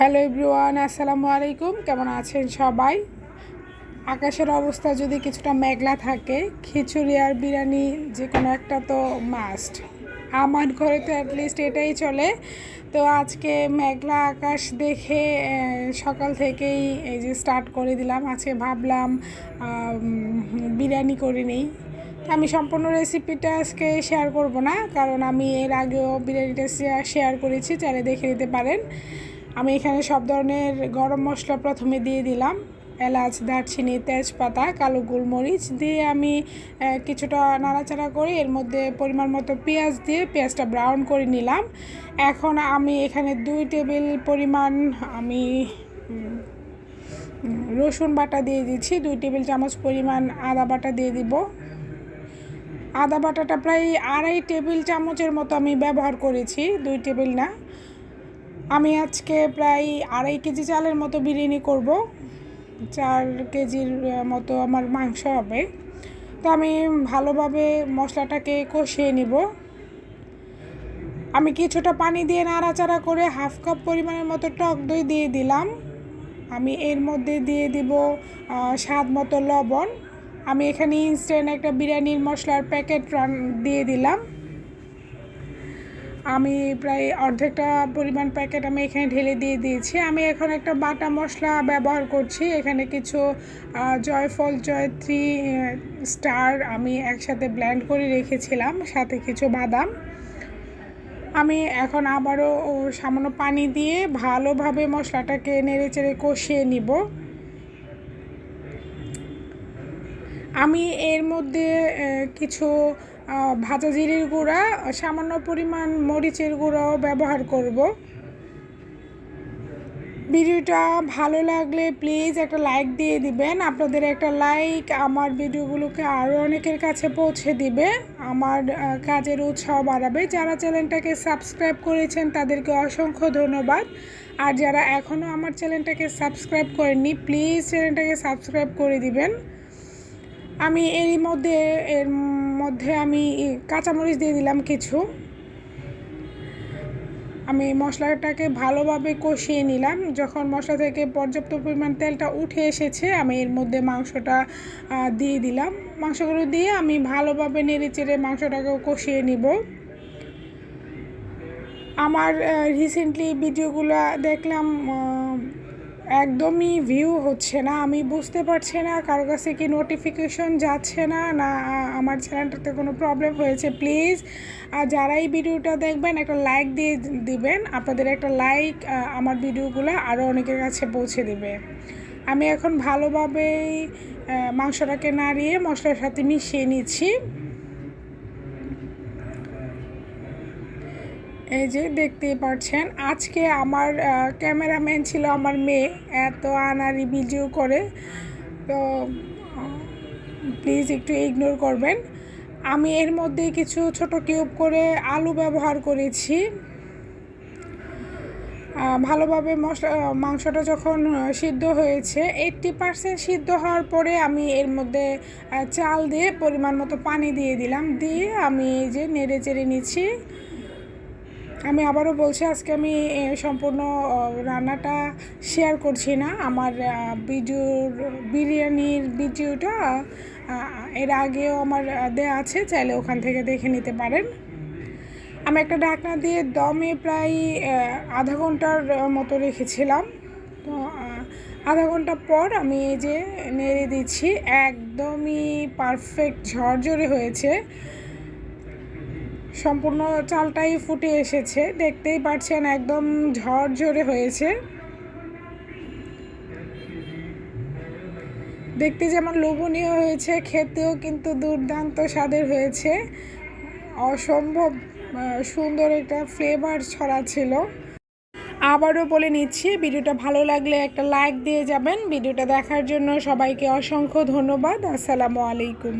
Hello everyone, আসসালামু আলাইকুম। কেমন আছেন সবাই? আকাশের অবস্থা যদি কিছুটা মেঘলা থাকে, খিচুড়ি আর বিরিয়ানি যে কোনো একটা তো মাস্ট আমার ঘরে তো অ্যাটলিস্ট এটাই চলে। তো আজকে মেঘলা আকাশ দেখে সকাল থেকেই এই যে স্টার্ট করে দিলাম। আজকে ভাবলাম বিরিয়ানি করে নিই। আমি সম্পূর্ণ রেসিপিটা আজকে শেয়ার করব না, কারণ আমি এর আগেও বিরিয়ানিটা শেয়ার করেছি, চাইলে দেখে নিতে পারেন। আমি এখানে সব ধরনের গরম মশলা প্রথমে দিয়ে দিলাম। এলাচ, দারচিনি, তেজপাতা, কালো গোলমরিচ দিয়ে আমি কিছুটা নাড়াচাড়া করে এর মধ্যে পরিমাণ মতো পেঁয়াজ দিয়ে পেঁয়াজটা ব্রাউন করে নিলাম। এখন আমি এখানে দুই টেবিল পরিমাণ আমি রসুন বাটা দিয়ে দিচ্ছি। দুই টেবিল চামচ পরিমাণ আদা বাটা দিয়ে দিব। আদা বাটাটা প্রায় আড়াই টেবিল চামচের মতো আমি ব্যবহার করেছি, দুই টেবিল না। আমি আজকে প্রায় আড়াই কেজি চালের মতো বিরিয়ানি করব। চার কেজির মতো আমার মাংস হবে। তো আমি ভালোভাবে মশলাটাকে কষিয়ে নিব। আমি কিছুটা পানি দিয়ে নাড়াচাড়া করে হাফ কাপ পরিমাণের মতো টক দই দিয়ে দিলাম। আমি এর মধ্যে দিয়ে দিব স্বাদ মতো লবণ। আমি এখানে ইনস্ট্যান্ট একটা বিরিয়ানির মশলার প্যাকেট দিয়ে দিলাম। আমি প্রায় অর্ধেকটা পরিমাণ প্যাকেট আমি এখানে ঢেলে দিয়ে দিয়েছি। আমি এখন একটা বাটা মশলা ব্যবহার করছি। এখানে কিছু জয়ফল, জয়ত্রী স্টার আমি একসাথে ব্ল্যান্ড করে রেখেছিলাম, সাথে কিছু বাদাম। আমি এখন আবারও সামান্য পানি দিয়ে ভালোভাবে মশলাটাকে নেড়ে চেড়ে কষিয়ে নিব। আমি এর মধ্যে কিছু ভাজা জিরির গুঁড়া, সামান্য পরিমাণ মরিচের গুঁড়াও ব্যবহার করব। ভিডিওটা ভালো লাগলে প্লিজ একটা লাইক দিয়ে দিবেন। আপনাদের একটা লাইক আমার ভিডিওগুলোকে আরও অনেকের কাছে পৌঁছে দিবে। আমার কাজের উৎসাহ বাড়াবে। যারা চ্যানেলটাকে সাবস্ক্রাইব করেছেন, তাদেরকে অসংখ্য ধন্যবাদ। আর যারা এখনও আমার চ্যানেলটাকে সাবস্ক্রাইব করেননি, প্লিজ চ্যানেলটাকে সাবস্ক্রাইব করে দিবেন। আমি এরই মধ্যে এর মধ্যে আমি কাঁচামরিচ দিয়ে দিলাম কিছু। আমি মশলাটাকে ভালোভাবে কষিয়ে নিলাম। যখন মশলা থেকে পর্যাপ্ত পরিমাণ তেলটা উঠে এসেছে, আমি এর মধ্যে মাংসটা দিয়ে দিলাম। মাংসগুলো দিয়ে আমি ভালোভাবে নেড়ে চেড়ে মাংসটাকেও কষিয়ে নিব। আমার রিসেন্টলি ভিডিওগুলো দেখলাম একদমই ভিউ হচ্ছে না। আমি বুঝতে পারছি না কারও কাছে কি নোটিফিকেশন যাচ্ছে না না আমার চ্যানেলটাতে কোনো প্রবলেম হয়েছে। প্লিজ আর যারা এই ভিডিওটা দেখবেন, একটা লাইক দিয়ে দিবেন। আপনাদের একটা লাইক আমার ভিডিওগুলো আরও অনেকের কাছে পৌঁছে দেবে। আমি এখন ভালোভাবেই মাংসটাকে নাড়িয়ে মশলার সাথে মিশিয়ে নিচ্ছি। এই যে দেখতেই পাচ্ছেন আজকে আমার ক্যামেরাম্যান ছিল আমার মেয়ে, এত আনারি ভিডিও করে। তো প্লিজ একটু ইগনোর করবেন। আমি এর মধ্যে কিছু ছোট কিউব করে আলু ব্যবহার করেছি। ভালোভাবে মশলা মাংসটা যখন সিদ্ধ হয়েছে এইট্টি পারসেন্ট সিদ্ধ হওয়ার পরে আমি এর মধ্যে চাল দিয়ে পরিমাণ মতো পানি দিয়ে দিলাম। দিয়ে আমি এই যে নেড়ে চেড়ে নিচ্ছি। আমি আবারও বলছি, আজকে আমি সম্পূর্ণ রান্নাটা শেয়ার করছি না। আমার ভিডিওর বিরিয়ানির ভিডিওটা এর আগেও আমার দেয়া আছে, চাইলে ওখান থেকে দেখে নিতে পারেন। আমি একটা ঢাকনা দিয়ে দমে প্রায় আধা ঘণ্টার মতো রেখেছিলাম। তো আধা ঘণ্টা পর আমি এই যে নেড়ে দিচ্ছি, একদমই পারফেক্ট ঝরঝরে হয়েছে। সম্পূর্ণ চালটাই ফুটে এসেছে। দেখতেই পাচ্ছেন একদম ঝরঝরে হয়েছে। দেখতে যেমন লোভনীয় হয়েছে, খেতেও কিন্তু দুর্দান্ত স্বাদের হয়েছে। অসম্ভব সুন্দর একটা ফ্লেভার ছড়া ছিল আবারও বলে নিচ্ছি, ভিডিওটা ভালো লাগলে একটা লাইক দিয়ে যাবেন। ভিডিওটা দেখার জন্য সবাইকে অসংখ্য ধন্যবাদ। আসসালামু আলাইকুম।